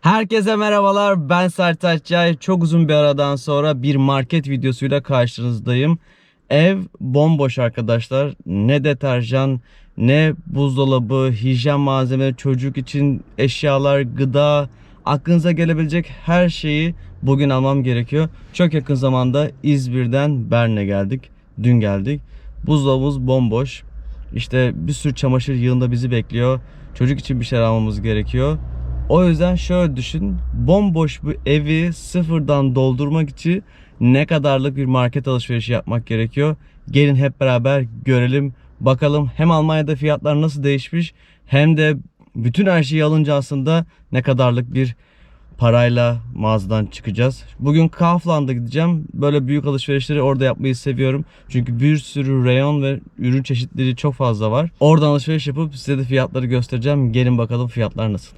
Herkese merhabalar. Ben Sertaç Cay. Çok uzun bir aradan sonra bir market videosuyla karşınızdayım. Ev bomboş arkadaşlar. Ne deterjan, ne buzdolabı, hijyen malzemeleri, çocuk için eşyalar, gıda, aklınıza gelebilecek her şeyi bugün almam gerekiyor. Çok yakın zamanda İzmir'den Bern'e geldik. Dün geldik. Buzdolabımız bomboş. İşte bir sürü çamaşır yığında bizi bekliyor. Çocuk için bir şeyler almamız gerekiyor. O yüzden şöyle düşün. Bomboş bir evi sıfırdan doldurmak için ne kadarlık bir market alışverişi yapmak gerekiyor? Gelin hep beraber görelim. Bakalım hem Almanya'da fiyatlar nasıl değişmiş hem de bütün her şeyi alınca aslında ne kadarlık bir parayla mağazadan çıkacağız. Bugün Kaufland'a gideceğim. Böyle büyük alışverişleri orada yapmayı seviyorum. Çünkü bir sürü reyon ve ürün çeşitleri çok fazla var. Oradan alışveriş yapıp size de fiyatları göstereceğim. Gelin bakalım fiyatlar nasıl.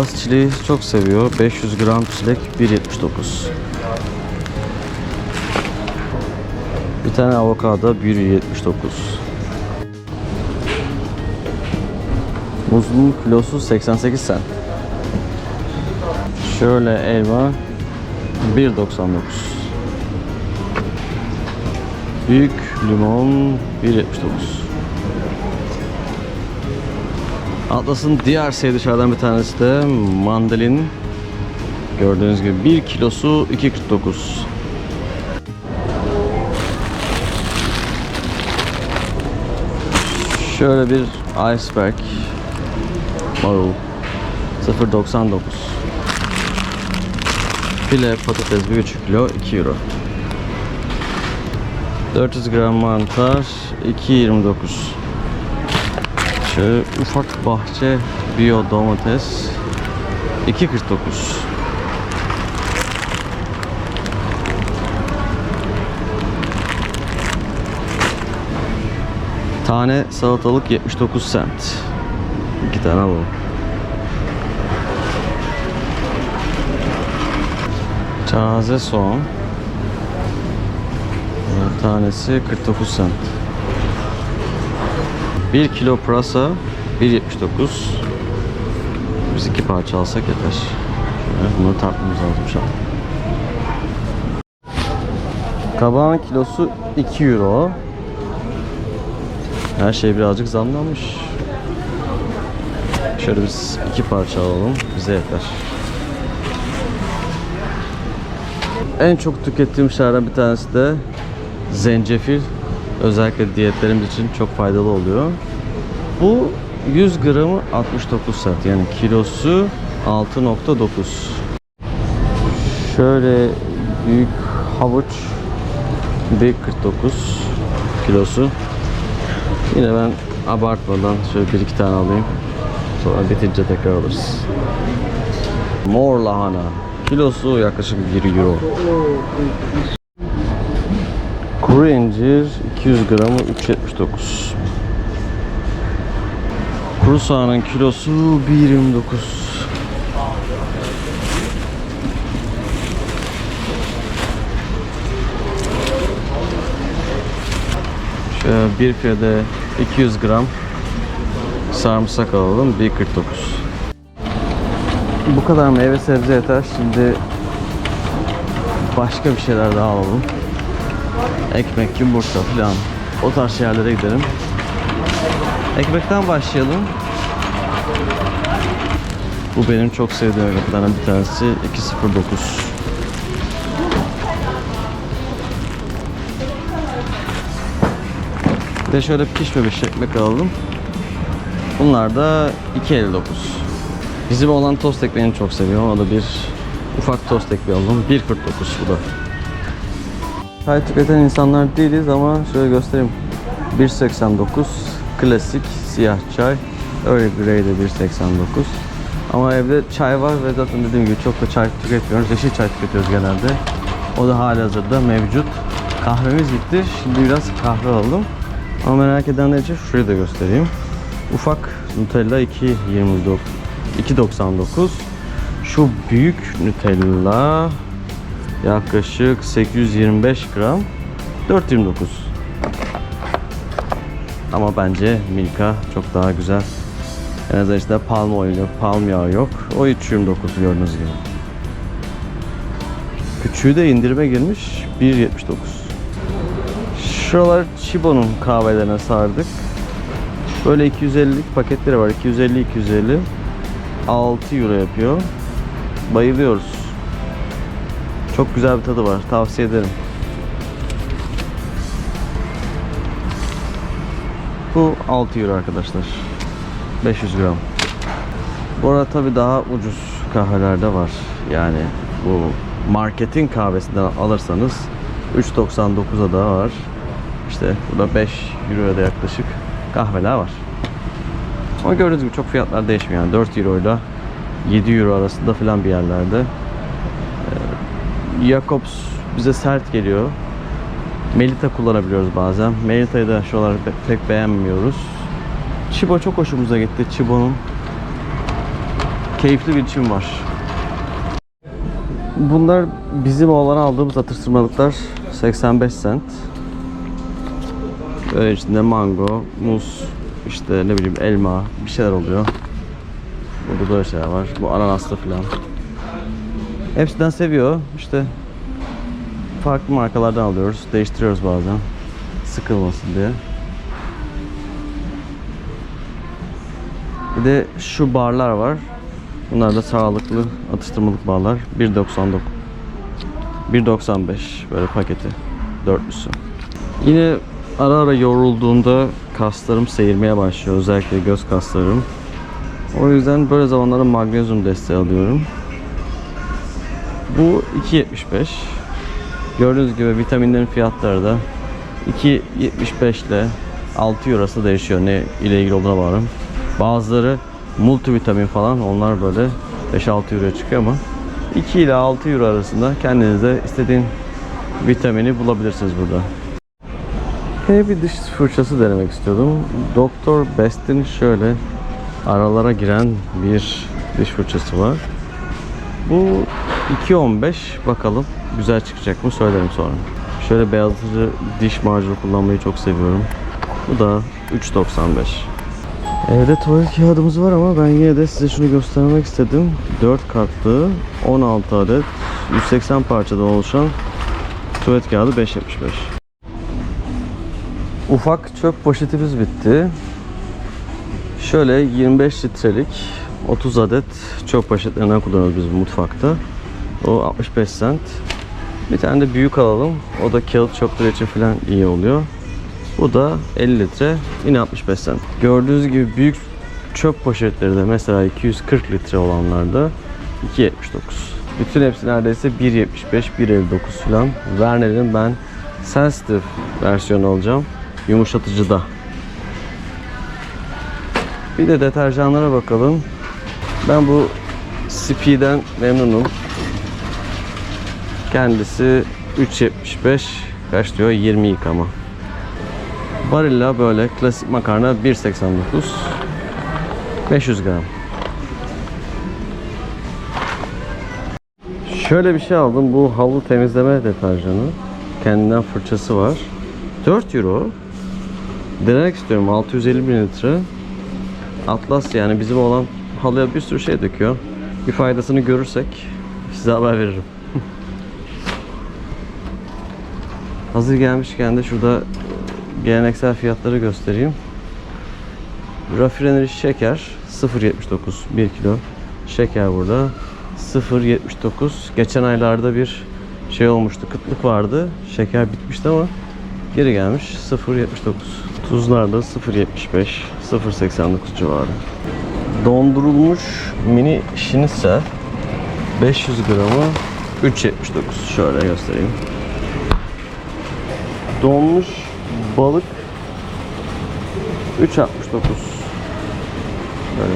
Atlas çileği çok seviyor. 500 gram çilek 1.79. Bir tane avokado 1.79. Muzun kilosu 88 cent. Şöyle elma 1.99. Büyük limon 1.79. Atlas'ın diğer sevdiği dışarıdan bir tanesi de mandalin. Gördüğünüz gibi 1 kilosu 2.49. Şöyle bir iceberg. Marul 0.99 File patates 1.5 kilo 2 euro. 400 gram mantar 2.29 Şöyle ufak bahçe bio domates 2.49 Tane salatalık 79 cent. İki tane alalım. Taze soğan. Ee, Tanesi 49 cent. 1 kilo pırasa 1.79 Biz iki parça alsak yeter. Şöyle bunu tartmamız lazım şu an. Kabağın kilosu 2 euro. Her şey birazcık zamlanmış. Şöyle biz iki parça alalım. Bize yeter. En çok tükettiğim şeylerden bir tanesi de zencefil. Özellikle diyetlerimiz için çok faydalı oluyor. Bu 100 gramı 69 cent yani kilosu 6.9. Şöyle büyük havuç 1.49 kilosu. Yine ben abartmadan şöyle bir iki tane alayım. Sonra bitince tekrar alırız. Mor lahana. Kilosu yaklaşık 1 euro. Kuru incir 200 gramı 3.79. Kuru soğanın kilosu 1.29. Şöyle bir fiyade 200 gram sarımsak alalım 1.49. Bu kadar meyve sebze yeter. Şimdi başka bir şeyler daha alalım. Ekmek, yumurta falan. O tarz yerlere gidelim. Ekmekten başlayalım. Bu benim çok sevdiğim ekmeklerden bir tanesi. 2.09. Bir de şöyle pişmemiş ekmek alalım. Bunlar da 2.59. Bizim olan tost ekmeğini çok seviyorum. O da bir ufak tost ekmeği alalım. 1.49 bu da. Çay tüketen insanlar değiliz ama şöyle göstereyim. 1.89 klasik siyah çay. Earl Grey de 1.89. Ama evde çay var ve zaten dediğim gibi çok da çay tüketmiyoruz. Yeşil çay tüketiyoruz genelde. O da hali hazırda mevcut. Kahvemiz bitti. Şimdi biraz kahve aldım. Ama merak edenler için şurayı da göstereyim. Ufak Nutella 2.29 2.99 Şu büyük Nutella yaklaşık 825 gram 4.29 Ama bence Milka çok daha güzel. En azından işte palm oil yok, palm yağı yok. O 3.29 gördüğünüz gibi. Küçüğü de indirime girmiş 1.79 Şuralar Chibo'nun kahvelerine sardık. Böyle 250'lik paketleri var. 250 250 6 euro yapıyor. Bayılıyoruz. Çok güzel bir tadı var. Tavsiye ederim. Bu 6 euro arkadaşlar. 500 gram. Bu arada tabi daha ucuz kahveler de var. Yani bu marketin kahvesinden alırsanız 3.99'a da var. İşte burada 5 euroya da yaklaşık kahveler var. Ama gördüğünüz gibi çok fiyatlar değişmiyor. Yani 4 euro ile 7 euro arasında falan bir yerlerde. Jacobs bize sert geliyor. Melita kullanabiliyoruz bazen. Melita'yı da şu olarak pe- pek beğenmiyoruz. Chibo çok hoşumuza gitti. Chibo'nun keyifli bir çim var. Bunlar bizim olan aldığımız atıştırmalıklar 85 cent. Böyle içinde mango, muz, işte ne bileyim elma bir şeyler oluyor. Burada böyle şeyler var. Bu ananaslı falan. Hepsinden seviyor. İşte farklı markalardan alıyoruz. Değiştiriyoruz bazen. Sıkılmasın diye. Bir de şu barlar var. Bunlar da sağlıklı atıştırmalık barlar. 1.99 1.95 böyle paketi. Dörtlüsü. Yine ara ara yorulduğumda kaslarım seyirmeye başlıyor. Özellikle göz kaslarım. O yüzden böyle zamanlarda magnezyum desteği alıyorum. Bu 2.75. Gördüğünüz gibi vitaminlerin fiyatları da 2.75 ile 6 euro arası değişiyor. Ne ile ilgili olduğuna bağlı. Bazıları multivitamin falan onlar böyle 5-6 euroya çıkıyor ama 2 ile 6 euro arasında kendinize istediğin vitamini bulabilirsiniz burada. Yine bir diş fırçası denemek istiyordum. Doktor Best'in şöyle aralara giren bir diş fırçası var. Bu 2.15 bakalım güzel çıkacak mı söylerim sonra. Şöyle beyazlatıcı diş macunu kullanmayı çok seviyorum. Bu da 3.95. Evde tuvalet kağıdımız var ama ben yine de size şunu göstermek istedim. 4 katlı 16 adet 180 parçadan oluşan tuvalet kağıdı 5.75. Ufak çöp poşetimiz bitti. Şöyle 25 litrelik 30 adet çöp poşetlerinden kullanıyoruz biz mutfakta. O 65 cent. Bir tane de büyük alalım. O da kağıt çöpleri için falan iyi oluyor. Bu da 50 litre. Yine 65 cent. Gördüğünüz gibi büyük çöp poşetleri de mesela 240 litre olanlarda 2.79. Bütün hepsi neredeyse 1.75, 1.59 falan. Werner'in ben sensitive versiyonu alacağım. Yumuşatıcıda. Bir de deterjanlara bakalım. Ben bu Spi'den memnunum. Kendisi 3.75 kaç diyor 20 yıkama. Barilla böyle klasik makarna 1.89 500 gram. Şöyle bir şey aldım. Bu havlu temizleme deterjanı. Kendinden fırçası var. 4 euro. Denemek istiyorum. 650 mililitre. Atlas yani bizim olan halıya bir sürü şey döküyor. Bir faydasını görürsek size haber veririm. Hazır gelmişken de şurada geleneksel fiyatları göstereyim. Rafineri şeker 0.79 1 kilo. Şeker burada 0.79 geçen aylarda bir şey olmuştu kıtlık vardı. Şeker bitmişti ama geri gelmiş 0.79 tuzlar da 0.75 0.89 civarı. Dondurulmuş mini şinitzel 500 gramı 3.79 şöyle göstereyim donmuş balık 3.69. Böyle.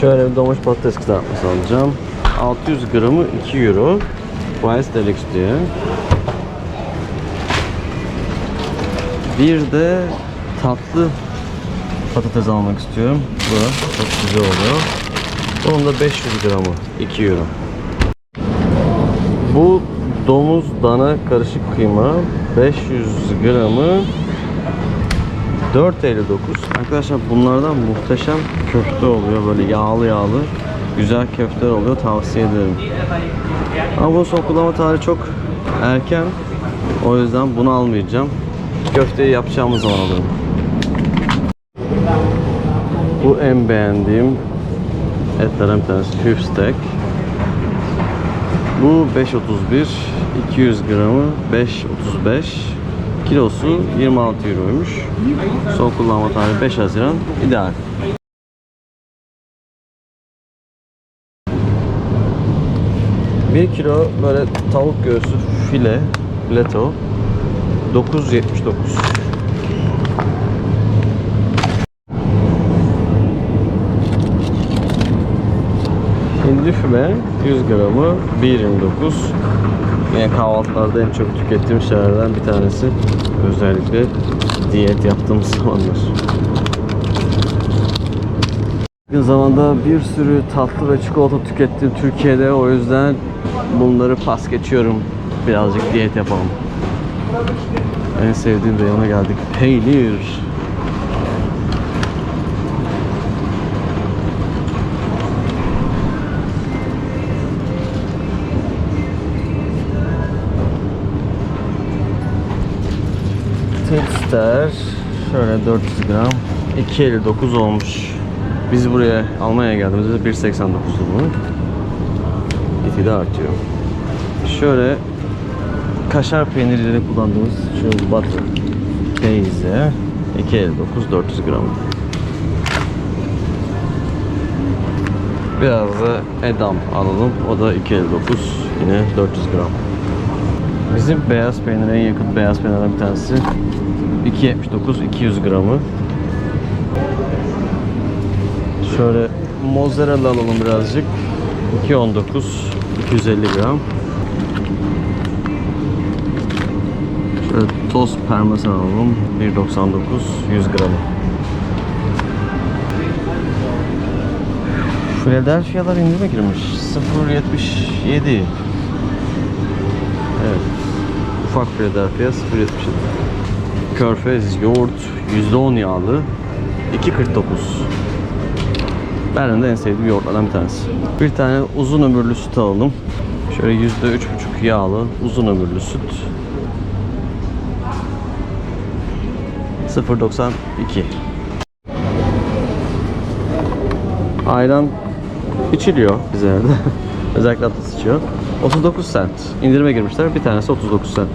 Şöyle bir domates patates kızartması alacağım. 600 gramı 2 euro. Price Deluxe diye. Bir de tatlı patates almak istiyorum. Bu çok güzel oluyor. Onun da 500 gramı 2 euro. Bu domuz dana karışık kıyma 500 gramı 4.59 Arkadaşlar bunlardan muhteşem köfte oluyor böyle yağlı yağlı güzel köfteler oluyor tavsiye ederim. Ama bunun son kullanma tarihi çok erken o yüzden bunu almayacağım. Köfteyi yapacağımız zaman alırım. Bu en beğendiğim etlerden bir tanesi hüf steak. Bu 5.31 200 gramı 5.35 kilosu 26 euroymuş. Son kullanma tarihi 5 Haziran ideal. Bir kilo böyle tavuk göğsü file fileto 9.79 Hindi füme 100 gramı 1.29 Yine kahvaltılarda en çok tükettiğim şeylerden bir tanesi. Özellikle diyet yaptığım zamanlar. Yakın zamanda bir sürü tatlı ve çikolata tükettim Türkiye'de. O yüzden bunları pas geçiyorum. Birazcık diyet yapalım. En sevdiğim reyona geldik. Peynir Tester şöyle 400 gram 2.59 olmuş. Biz buraya Almanya'ya geldiğimizde 1.89'du bunun. Eti de artıyor. Şöyle kaşar peynirleri kullandığımız şu butter teyze 2.59 400 gram. Biraz da edam alalım. O da 2.59 yine 400 gram. Bizim beyaz peynir en yakın beyaz peynirden bir tanesi 2.79 200 gramı. Şöyle mozzarella alalım birazcık. 2.19 250 gram. Şöyle toz parmesan alalım 1.99 100 gramı. Philadelphia'lar indirime girmiş. 0.77 Evet. Ufak Philadelphia 0.77. Körfez yoğurt %10 yağlı 2.49. Benim de en sevdiğim yoğurtlardan bir tanesi. Bir tane uzun ömürlü süt alalım. Şöyle %3.5 yağlı uzun ömürlü süt. 0.92 Ayran içiliyor bizlerde. Özellikle atlas içiyor. 39 cent. İndirime girmişler. Bir tanesi 39 cent.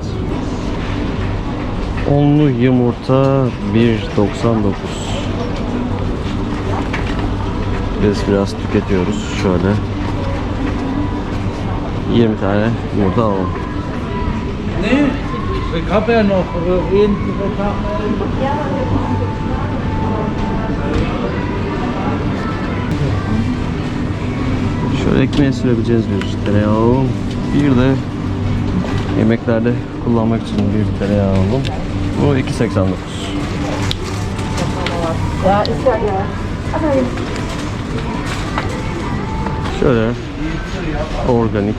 Onlu yumurta 1.99. Biz biraz tüketiyoruz. Şöyle 20 tane yumurta alalım. Nee, ich habe ja noch äh, Şöyle ekmeğe sürebileceğiz bir tereyağı. Bir de yemeklerde kullanmak için bir tereyağı alalım. Bu 2.89. Ja, ist ja ja. Aber Şöyle organik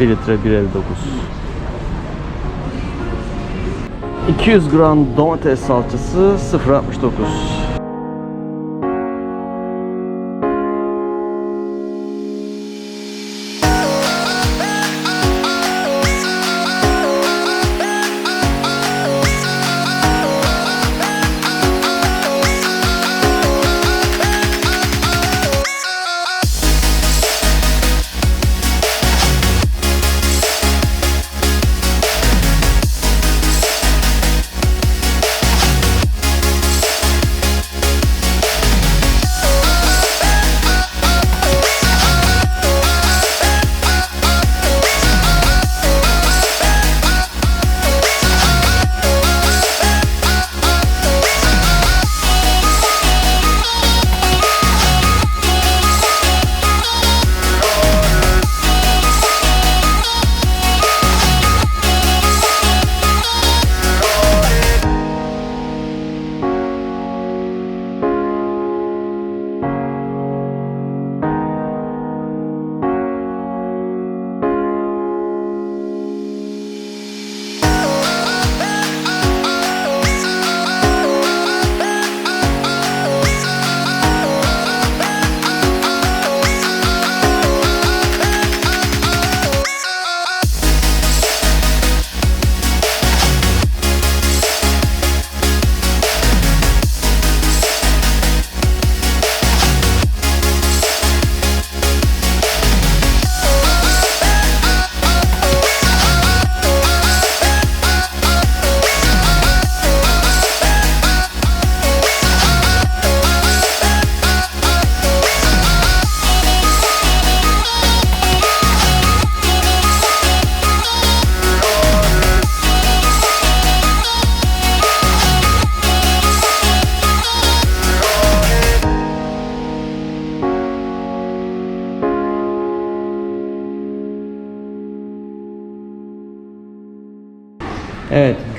1 litre 1.59 200 gram domates salçası 0.69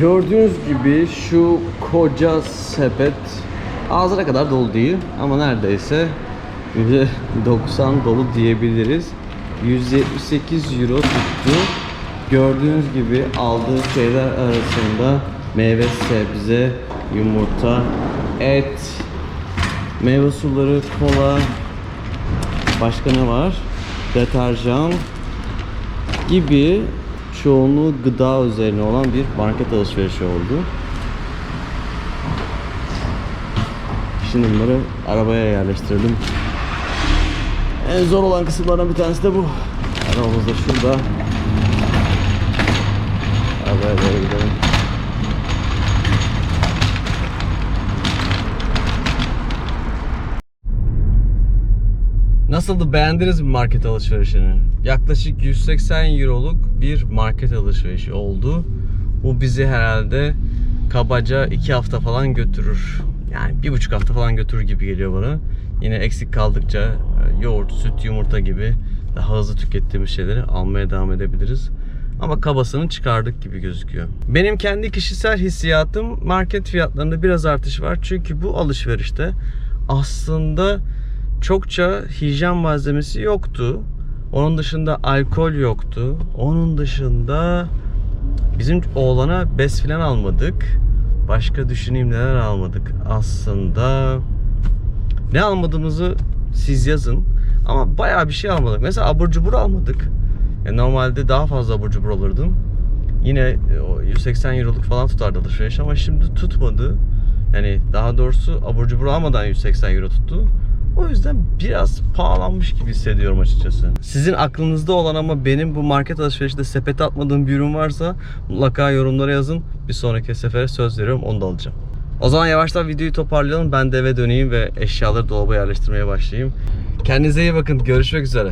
gördüğünüz gibi şu koca sepet ağzına kadar dolu değil ama neredeyse %90 dolu diyebiliriz. 178 euro tuttu. Gördüğünüz gibi aldığım şeyler arasında meyve, sebze, yumurta, et, meyve suları, kola, başka ne var? Deterjan gibi çoğunluğu gıda üzerine olan bir market alışverişi oldu. Şimdi bunları arabaya yerleştirdim. En zor olan kısımlardan bir tanesi de bu. Arabamız da şurada. Nasıldı? Beğendiniz mi market alışverişini? Yaklaşık 180 euroluk bir market alışverişi oldu. Bu bizi herhalde kabaca 2 hafta falan götürür. Yani bir buçuk hafta falan götürür gibi geliyor bana. Yine eksik kaldıkça e, yoğurt, süt, yumurta gibi daha hızlı tükettiğimiz şeyleri almaya devam edebiliriz. Ama kabasını çıkardık gibi gözüküyor. Benim kendi kişisel hissiyatım market fiyatlarında biraz artış var. Çünkü bu alışverişte aslında çokça hijyen malzemesi yoktu. Onun dışında alkol yoktu. Onun dışında bizim oğlana bez filan almadık. Başka düşüneyim neler almadık. Aslında ne almadığımızı siz yazın. Ama bayağı bir şey almadık. Mesela abur cubur almadık. E, normalde daha fazla abur cubur alırdım. Yine e, o 180 euroluk falan tutardı alışveriş ama şimdi tutmadı. Yani daha doğrusu abur cubur almadan 180 euro tuttu. O yüzden biraz pahalanmış gibi hissediyorum açıkçası. Sizin aklınızda olan ama benim bu market alışverişinde sepete atmadığım bir ürün varsa mutlaka yorumlara yazın. Bir sonraki sefere söz veriyorum onu da alacağım. O zaman yavaştan videoyu toparlayalım. Ben de eve döneyim ve eşyaları dolaba yerleştirmeye başlayayım. Kendinize iyi bakın. Görüşmek üzere.